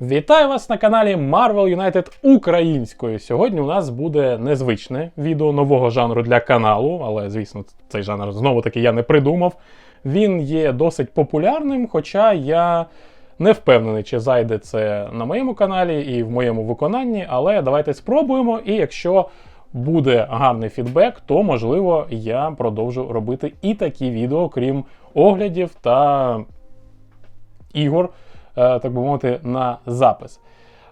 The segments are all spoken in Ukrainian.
Вітаю вас на каналі Marvel United українською. Сьогодні у нас буде незвичне відео нового жанру для каналу, але звісно, цей жанр знову таки я не придумав. Він є досить популярним, хоча я не впевнений, чи зайде це на моєму каналі і в моєму виконанні. Але давайте спробуємо. І якщо буде гарний фідбек, то можливо я продовжу робити і такі відео, крім оглядів та ігор, так би мовити, на запис.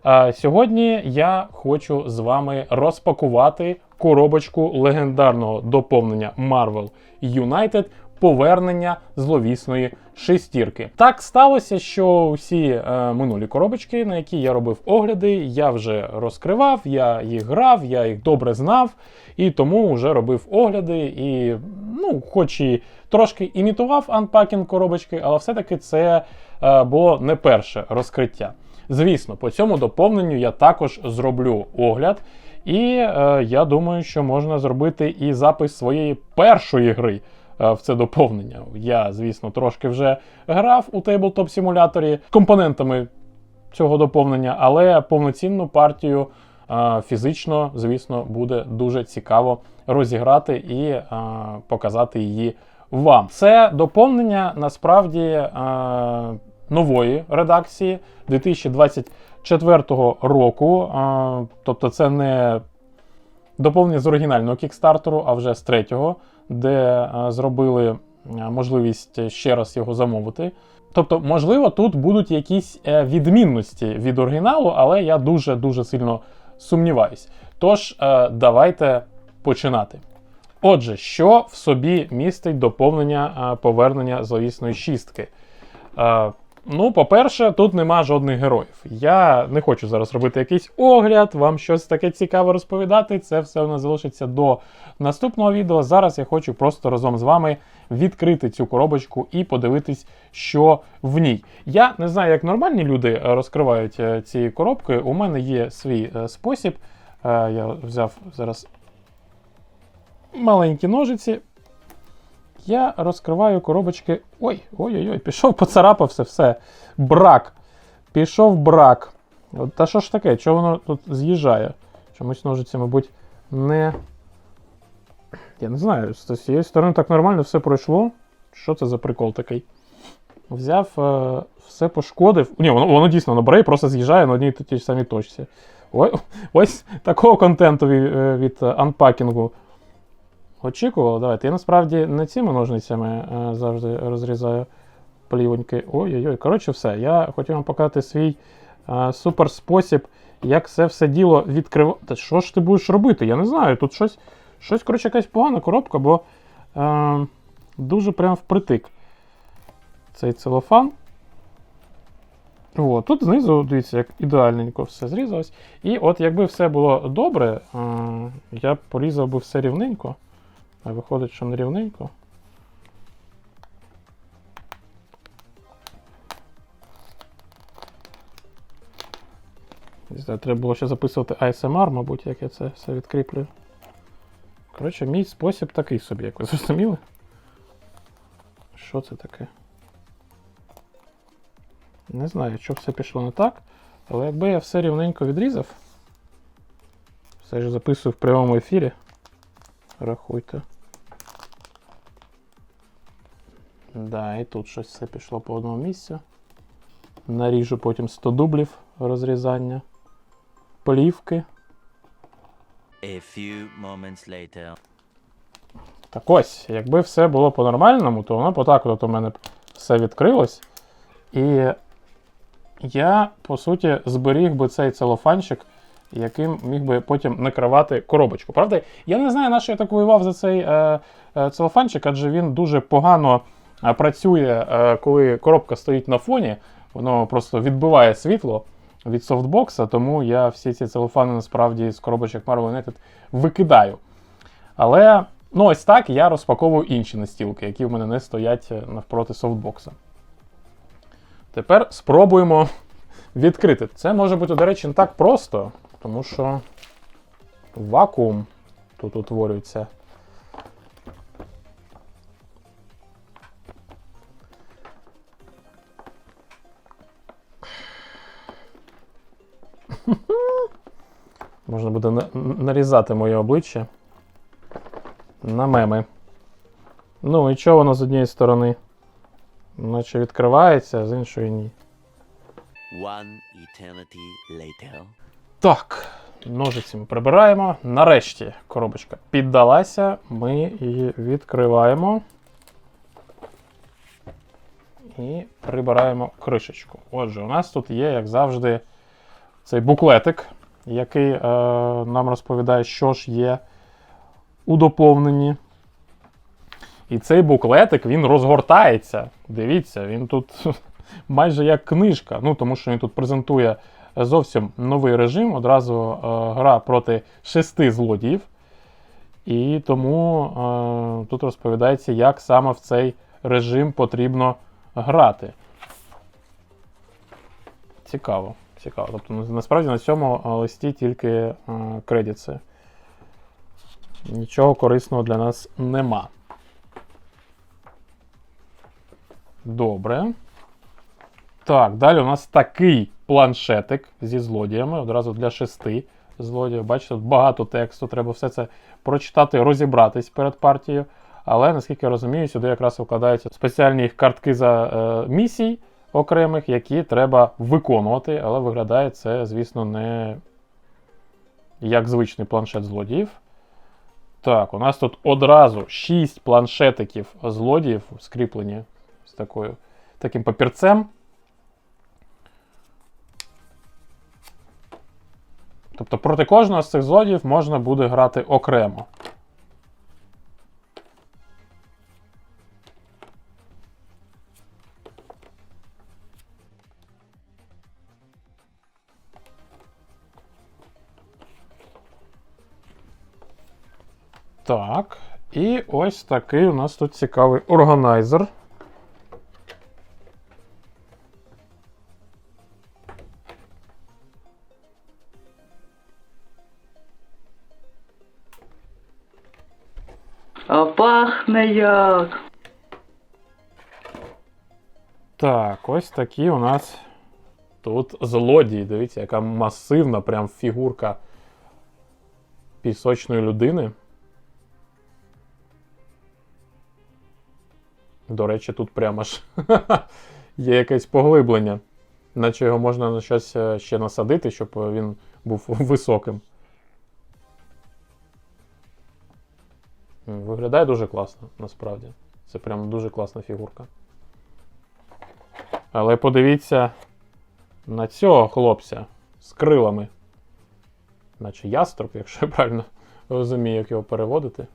Е, Сьогодні я хочу з вами розпакувати коробочку легендарного доповнення Marvel United повернення зловісної шестірки. Так сталося, що всі е, минулі коробочки, на які я робив огляди, я вже розкривав, я їх грав, я їх добре знав, і тому вже робив огляди. І, ну, хоч і трошки імітував анпакінг коробочки, але все-таки це е, було не перше розкриття. Звісно, по цьому доповненню я також зроблю огляд. І е, я думаю, що можна зробити і запис своєї першої гри в це доповнення. Я, звісно, трошки вже грав у Tabletop симуляторі компонентами цього доповнення, але повноцінну партію е, фізично, звісно, буде дуже цікаво розіграти і е, показати її вам. Це доповнення насправді е, нової редакції 2024 року. Е, тобто, це не доповнення з оригінального кікстартеру, а вже з третього, де е, зробили е, можливість ще раз його замовити. Тобто, можливо, тут будуть якісь е, відмінності від оригіналу, але я дуже-дуже сильно сумніваюсь. Тож, давайте починати. Отже, що в собі містить доповнення повернення зловісної шістки? Ну, по-перше, тут нема жодних героїв. Я не хочу зараз робити якийсь огляд, вам щось таке цікаве розповідати. Це все у нас залишиться до наступного відео. Зараз я хочу просто разом з вами відкрити цю коробочку і подивитись, що в ній. Я не знаю, як нормальні люди е, розкривають е, ці коробки. У мене є свій е, спосіб. Я взяв зараз маленькі ножиці. Я розкриваю коробочки. Ой, ой-ой-ой, пішов, поцарапався, все. Брак. Пішов брак. Та що ж таке? Чого воно тут з'їжджає? Чомусь ножиці, мабуть, не. Я не знаю, з цієї сторони так нормально все пройшло. Що це за прикол такий? Взяв, е, все пошкодив. Ні, воно, воно дійсно на і просто з'їжджає на одній тій самій точці. Ой, ось такого контенту від, е, від е, анпакінгу очікував. Давайте. Я насправді не цими ножницями е, завжди розрізаю плівоньки. Ой-ой-ой. Коротше, все. Я хотів вам показати свій е, супер спосіб, як це все діло відкривати. Та що ж ти будеш робити? Я не знаю. Тут щось, щось коротше, якась погана коробка, бо е, дуже прям впритик цей целофан. О, тут знизу, дивіться, як ідеальненько все зрізалось. І от якби все було добре, е, я б порізав би все рівненько. А виходить, що не рівненько. Треба було ще записувати ASMR, мабуть, як я це все відкріплюю. Коротше, мій спосіб такий собі, як ви зрозуміли. Що це таке? Не знаю, що все пішло не так, але якби я все рівненько відрізав, все ж записую в прямому ефірі. Рахуйте. Да, і тут щось все пішло по одному місцю. Наріжу потім 100 дублів розрізання. Плівки. A few moments later. Так ось, якби все було по-нормальному, то воно отак от у мене все відкрилось. І я, по суті, зберіг би цей целофанчик, яким міг би потім накривати коробочку. Правда, я не знаю, на що я так воював за цей е, е, целофанчик, адже він дуже погано працює, е, коли коробка стоїть на фоні, воно просто відбиває світло від софтбокса, тому я всі ці целофани насправді з коробочок Marvel United викидаю. Але ну ось так я розпаковую інші настілки, які в мене не стоять е, навпроти софтбокса. Тепер спробуємо відкрити. Це може бути, до речі, не так просто, тому що вакуум тут утворюється. Можна буде на- нарізати моє обличчя на меми. Ну, і чого воно з однієї сторони? Наче відкривається, а з іншої ні. One eternity later. Так, ножиці ми прибираємо. Нарешті коробочка піддалася. Ми її відкриваємо. І прибираємо кришечку. Отже, у нас тут є, як завжди, цей буклетик, який е, нам розповідає, що ж є у доповненні. І цей буклетик він розгортається. Дивіться, він тут майже як книжка. Ну, тому що він тут презентує зовсім новий режим. Одразу е, гра проти шести злодіїв. І тому е, тут розповідається, як саме в цей режим потрібно грати. Цікаво. Цікаво. Тобто, насправді на цьому е, листі тільки е, кредити. Нічого корисного для нас нема. Добре. Так, далі у нас такий планшетик зі злодіями, одразу для шести злодіїв. Бачите, тут багато тексту, треба все це прочитати, розібратись перед партією. Але наскільки я розумію, сюди якраз вкладаються спеціальні картки за е, місій окремих, які треба виконувати, але виглядає це, звісно, не як звичний планшет злодіїв. Так, у нас тут одразу 6 планшетиків злодіїв скріплені з такою, таким папірцем. Тобто проти кожного з цих злодіїв можна буде грати окремо. Так, і ось такий у нас тут цікавий органайзер. А пахне як. Так, ось такі у нас тут злодії. Дивіться, яка масивна прям фігурка пісочної людини. До речі, тут прямо ж є якесь поглиблення. Наче його можна на щось е, ще насадити, щоб він був високим. Виглядає дуже класно, насправді. Це прям дуже класна фігурка. Але подивіться на цього хлопця з крилами. Наче яструб, якщо я правильно розумію, як його переводити.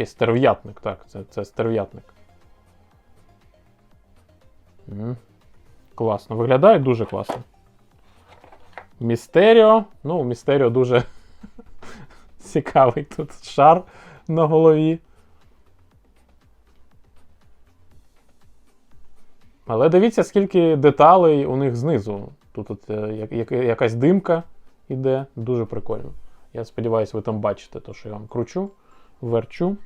Чи стерв'ятник, так, це, це стерв'ятник. Класно. Виглядає дуже класно. Містеріо. Ну, Містеріо дуже цікавий тут шар на голові. Але дивіться, скільки деталей у них знизу. Тут от, е, як, як- якась димка іде, дуже прикольно. Я сподіваюся, ви там бачите те, що я вам кручу, верчу.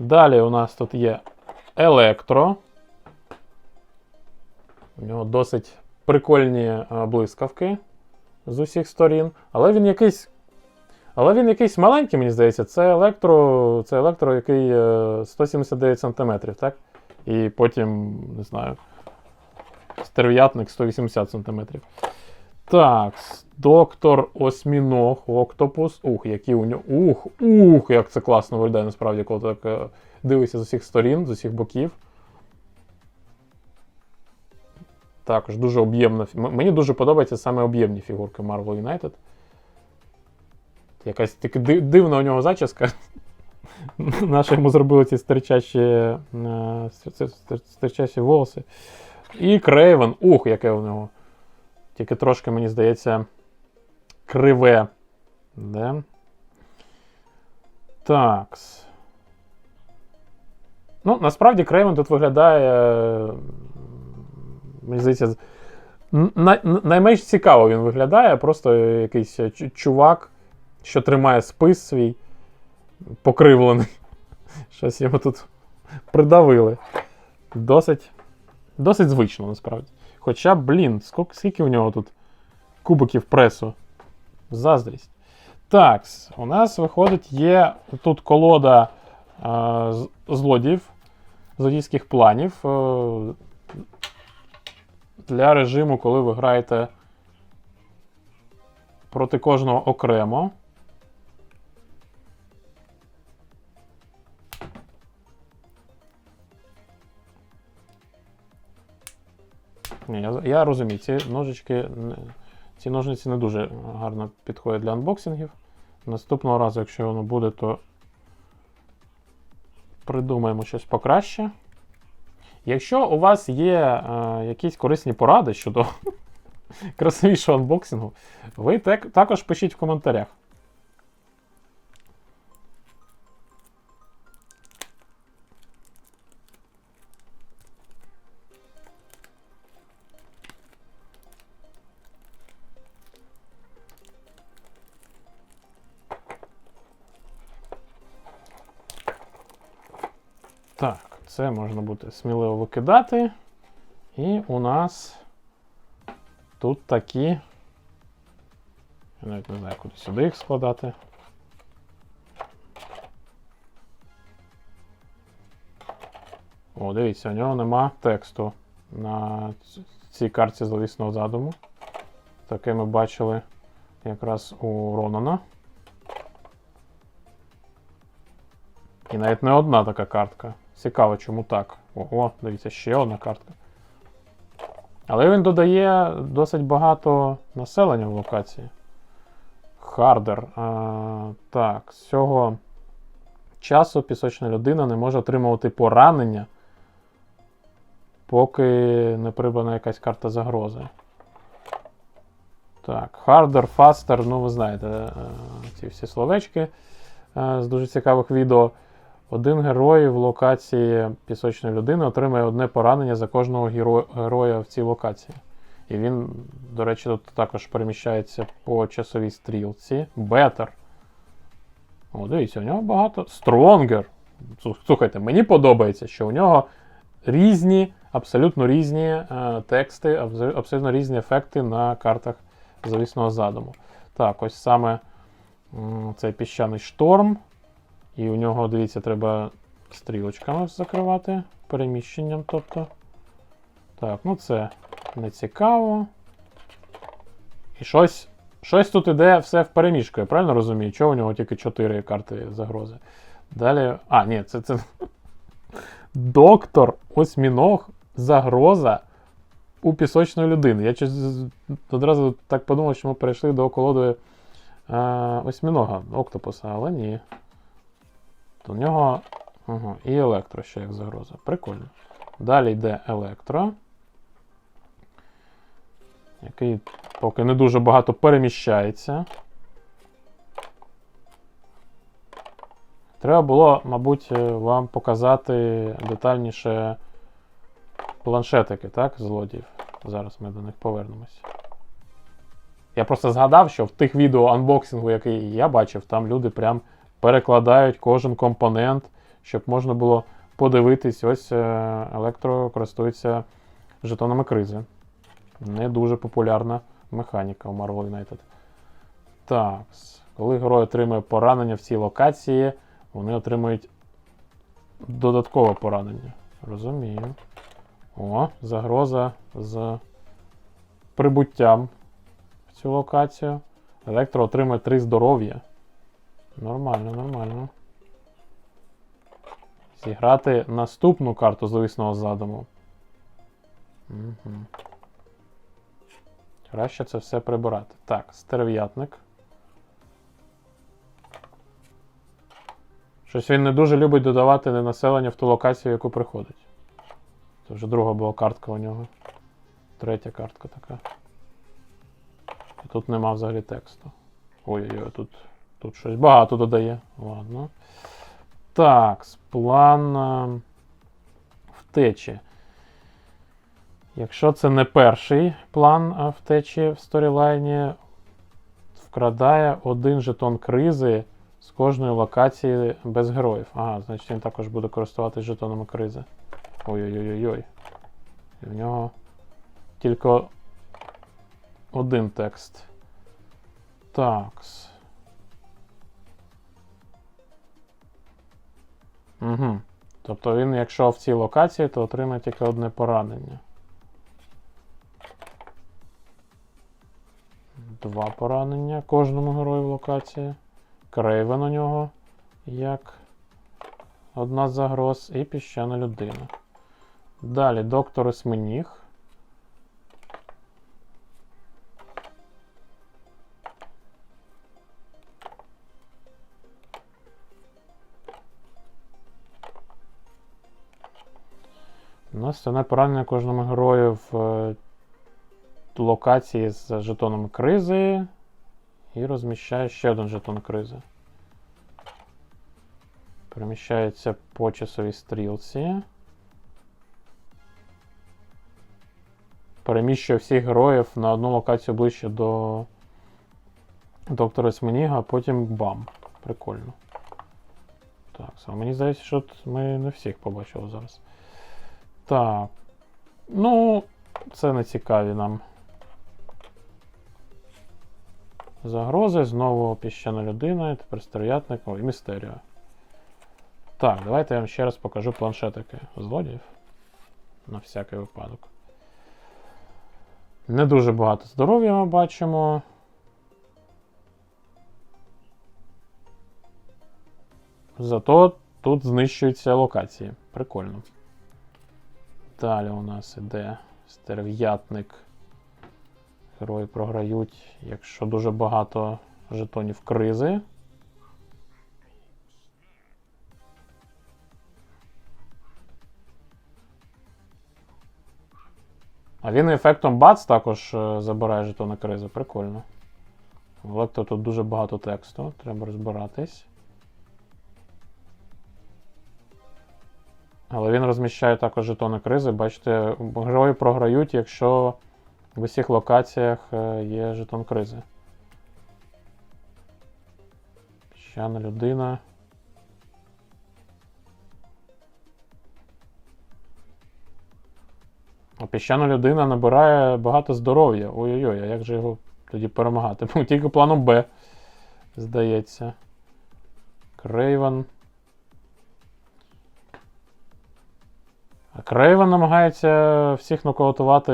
Далі у нас тут є електро. У нього досить прикольні е, блискавки з усіх сторін. Але він якийсь. Але він якийсь маленький, мені здається. Це електро, це електро, який е, 179 см, так? І потім, не знаю, стерв'ятник 180 см. Так, доктор Осьміног, Октопус. Ух, які у нього. Ух, ух, як це класно виглядає, насправді, коли так е, дивишся з усіх сторін, з усіх боків. Також дуже об'ємна. Мені дуже подобаються саме об'ємні фігурки Marvel United. Якась таки дивна у нього зачіска. Наші йому зробили ці стирчащі, е, стир- стир- стирчащі волоси. І Крейвен. Ух, яке у нього. Тільки трошки, мені здається, криве. Де? Такс. Ну, насправді Крейвен тут виглядає. Мені здається, най- найменш цікаво він виглядає. Просто якийсь е, чувак, що тримає спис свій, покривлений. Щось йому тут придавили. Досить, досить звично, насправді. Хоча, блін, скільки, у нього тут кубиків пресу? Заздрість. Так, у нас виходить, є тут колода е, злодіїв, злодійських планів е, для режиму, коли ви граєте проти кожного окремо. Я, я розумію, ці ножички, ці ножниці не дуже гарно підходять для анбоксингів. Наступного разу, якщо воно буде, то придумаємо щось покраще. Якщо у вас є е, якісь корисні поради щодо красивішого анбоксингу, ви так, також пишіть в коментарях. Це можна буде сміливо викидати. І у нас тут такі. Я навіть не знаю, куди сюди їх складати. О, дивіться, у нього нема тексту на цій карті зловісного задуму. Таке ми бачили якраз у Ронана. І навіть не одна така картка. Цікаво, чому так. Ого, дивіться, ще одна картка. Але він додає досить багато населення в локації. Хардер. А, так, з цього часу пісочна людина не може отримувати поранення, поки не прибрана якась карта загрози. Так, Harder, Faster, ну ви знаєте, е, ці всі словечки е, з дуже цікавих відео. Один герой в локації пісочної людини отримає одне поранення за кожного геро- героя в цій локації. І він, до речі, тут також переміщається по часовій стрілці. Better. О, дивіться, у нього багато. Stronger. Слухайте, мені подобається, що у нього різні, абсолютно різні е, тексти, абсолютно різні ефекти на картах завісного задуму. Так, ось саме м, цей піщаний шторм. І у нього, дивіться, треба стрілочками закривати, переміщенням, тобто. Так, ну це не цікаво. І щось, щось тут іде все в переміжку, я правильно розумію? Чого у нього тільки 4 карти загрози? Далі. А, ні, це. це... Доктор осьміног загроза у пісочної людини. Я одразу так подумав, що ми перейшли до колоди е, осьмінога, октопуса, але ні. То в нього ага, і електро ще як загроза. Прикольно. Далі йде електро. Який поки не дуже багато переміщається. Треба було, мабуть, е, вам показати детальніше планшетики, так, злодіїв. Зараз ми до них повернемось. Я просто згадав, що в тих відео анбоксингу, який я бачив, там люди прям перекладають кожен компонент, щоб можна було подивитись. Ось е, електро користується жетонами кризи. Не дуже популярна механіка у Marvel United. Так, коли герой отримує поранення в цій локації, вони отримують додаткове поранення. Розумію. О, загроза з прибуттям в цю локацію. Електро отримує 3 здоров'я. Нормально, нормально. Зіграти наступну карту зловісного задуму. Угу. Краще це все прибирати. Так, стерв'ятник. Щось він не дуже любить додавати населення в ту локацію, в яку приходить. Це вже друга була картка у нього. Третя картка така. І тут нема взагалі тексту. Ой-ой-ой, тут, тут щось багато додає. Ладно. Так, план втечі. Якщо це не перший план втечі в сторілайні, вкрадає один жетон кризи з кожної локації без героїв. Ага, значить він також буде користуватись жетонами кризи. Ой-ой-ой-ой. І в нього тільки один текст. Такс. Угу. Тобто він, якщо в цій локації, то отримає тільки одне поранення. Два поранення кожному герою в локації. Крейвен у нього як одна з загроз, і піщана людина. Далі доктор Есменіг. Нас поранення кожному герою в е, локації з жетоном кризи. І розміщає ще один жетон кризи. Переміщається по часовій стрілці. Переміщує всіх героїв на одну локацію ближче до доктора Сменіга, а потім бам. Прикольно. Так, а мені здається, що ми не всіх побачили зараз. Так. Ну, це не цікаві нам. Загрози, знову піщана людина, тепер стерв'ятник, ой, містеріо. Так, давайте я вам ще раз покажу планшетики злодіїв. На всякий випадок. Не дуже багато здоров'я ми бачимо. Зато тут знищуються локації. Прикольно. Далі у нас іде стерв'ятник. Герої програють, якщо дуже багато жетонів кризи. А він ефектом бац також е, забирає жетони кризи. Прикольно. Лекто тут дуже багато тексту, треба розбиратись. Але він розміщає також жетони кризи. Бачите, герої програють, якщо в усіх локаціях е, є жетон кризи. Піщана людина. А піщана людина набирає багато здоров'я. Ой-ой-ой, а як же його тоді перемагати? Тільки планом Б, здається. Крейвен. Крейвен намагається всіх нокаутувати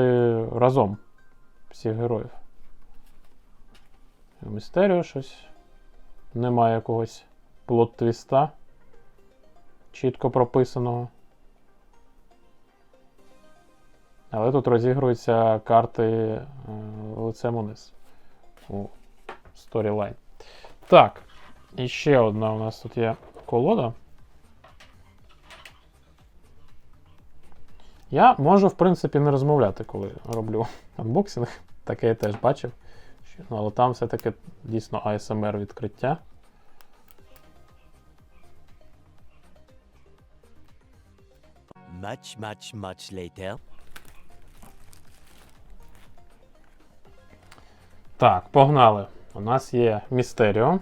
разом. Всіх героїв. Містеріо щось. Немає якогось плот-твіста. Чітко прописаного. Але тут розігруються карти е, лицем униз. У сторілайн. Так. І ще одна у нас тут є колода. Я можу, в принципі, не розмовляти, коли роблю анбоксинг. Таке я теж бачив. Ну, але там все-таки дійсно ASMR відкриття. Much, much, much later. Так, погнали. У нас є Містеріо.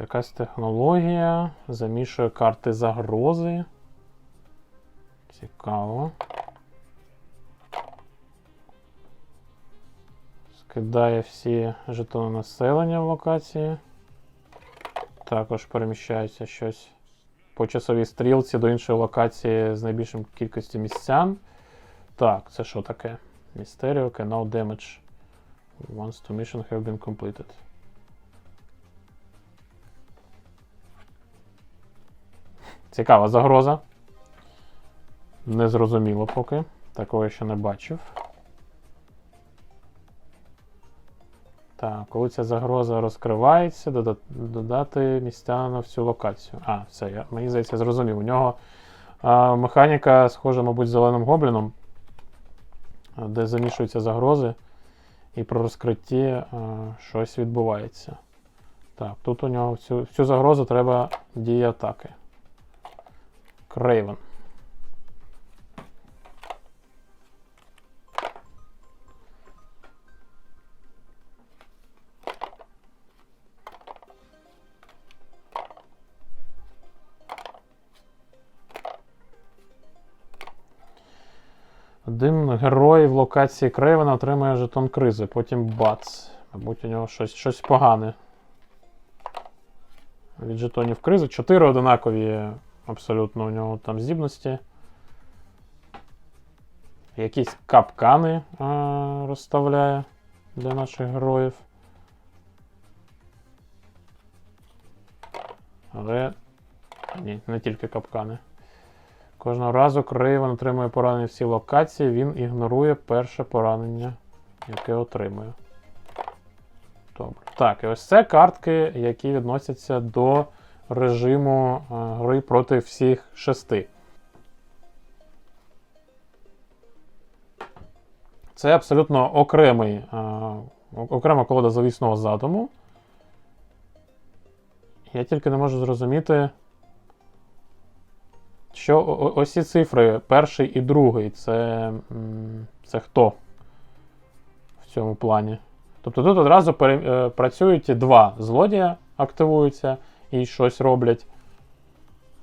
Якась технологія. Замішує карти загрози. Цікаво. Скидає всі жетони населення в локації. Також переміщається щось по часовій стрілці до іншої локації з найбільшим кількістю місцян. Так, це що таке? Mysterio can now damage once two mission have been completed. Цікава загроза. Незрозуміло поки. Такого ще не бачив. Так, коли ця загроза розкривається, дода- додати місця на всю локацію. А, все, я, мені здається, зрозумів. У нього а, механіка схожа, мабуть, з зеленим гобліном, де замішуються загрози, і при розкритті а, щось відбувається. Так, тут у нього всю, всю загрозу треба дії атаки. Крейвен. Один герой в локації Крейвена отримує жетон кризи, потім бац. Мабуть, у нього щось щось погане. Від жетонів кризи. Чотири одинакові абсолютно у нього там здібності. Якісь капкани а, розставляє для наших героїв. Але. Ні, не тільки капкани. Кожного разу Крейвен отримує поранення в цій локації, він ігнорує перше поранення, яке отримує. Добре. Так, і ось це картки, які відносяться до режиму е, гри проти всіх шести. Це абсолютно окремий, е, окрема колода завісного задуму. Я тільки не можу зрозуміти, що ось ці цифри, перший і другий, це, це хто в цьому плані? Тобто тут одразу е, працюють два злодія, активуються і щось роблять.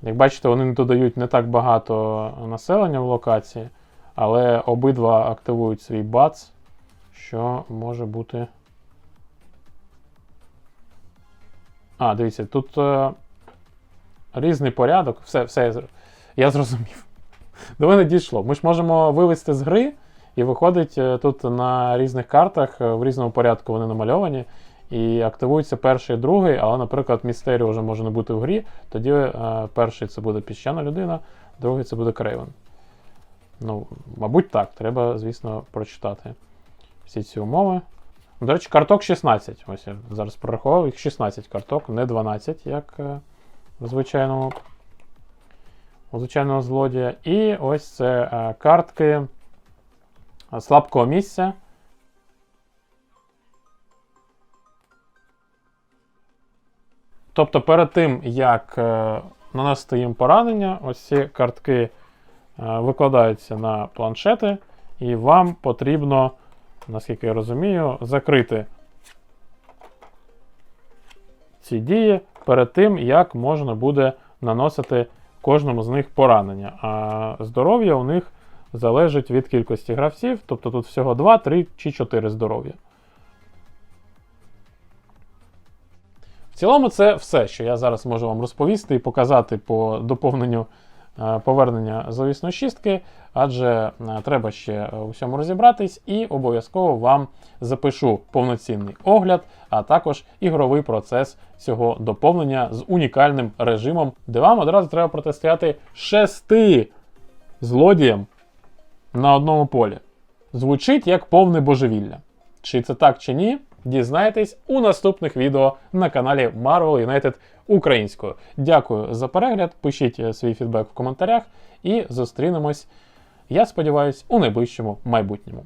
Як бачите, вони додають не так багато населення в локації, але обидва активують свій бац, що може бути. А, дивіться, тут е, різний порядок. Все, все я, зрозумів. До мене дійшло. Ми ж можемо вивести з гри, і виходить е, тут на різних картах, е, в різному порядку вони намальовані. І активується перший і другий, але, наприклад, містеріо вже може не бути в грі. Тоді е, перший це буде піщана людина, другий це буде Крейвен. Ну, мабуть, так. Треба, звісно, прочитати всі ці умови. До речі, карток 16. Ось я зараз прорахував, їх 16 карток, не 12, як е, в звичайному у звичайного злодія. І ось це е, картки слабкого місця. Тобто перед тим, як е, наносити їм поранення, ось ці картки е, викладаються на планшети, і вам потрібно, наскільки я розумію, закрити ці дії перед тим, як можна буде наносити кожному з них поранення. А здоров'я у них залежить від кількості гравців, тобто тут всього 2, 3 чи 4 здоров'я. В цілому, це все, що я зараз можу вам розповісти і показати по доповненню е, повернення зловісної шістки, адже е, треба ще у всьому розібратись, і обов'язково вам запишу повноцінний огляд, а також ігровий процес цього доповнення з унікальним режимом, де вам одразу треба протистояти шести злодіям на одному полі. Звучить як повне божевілля. Чи це так чи ні? Дізнаєтесь у наступних відео на каналі Marvel United українською. Дякую за перегляд. Пишіть е, свій фідбек в коментарях і зустрінемось, я сподіваюся, у найближчому майбутньому.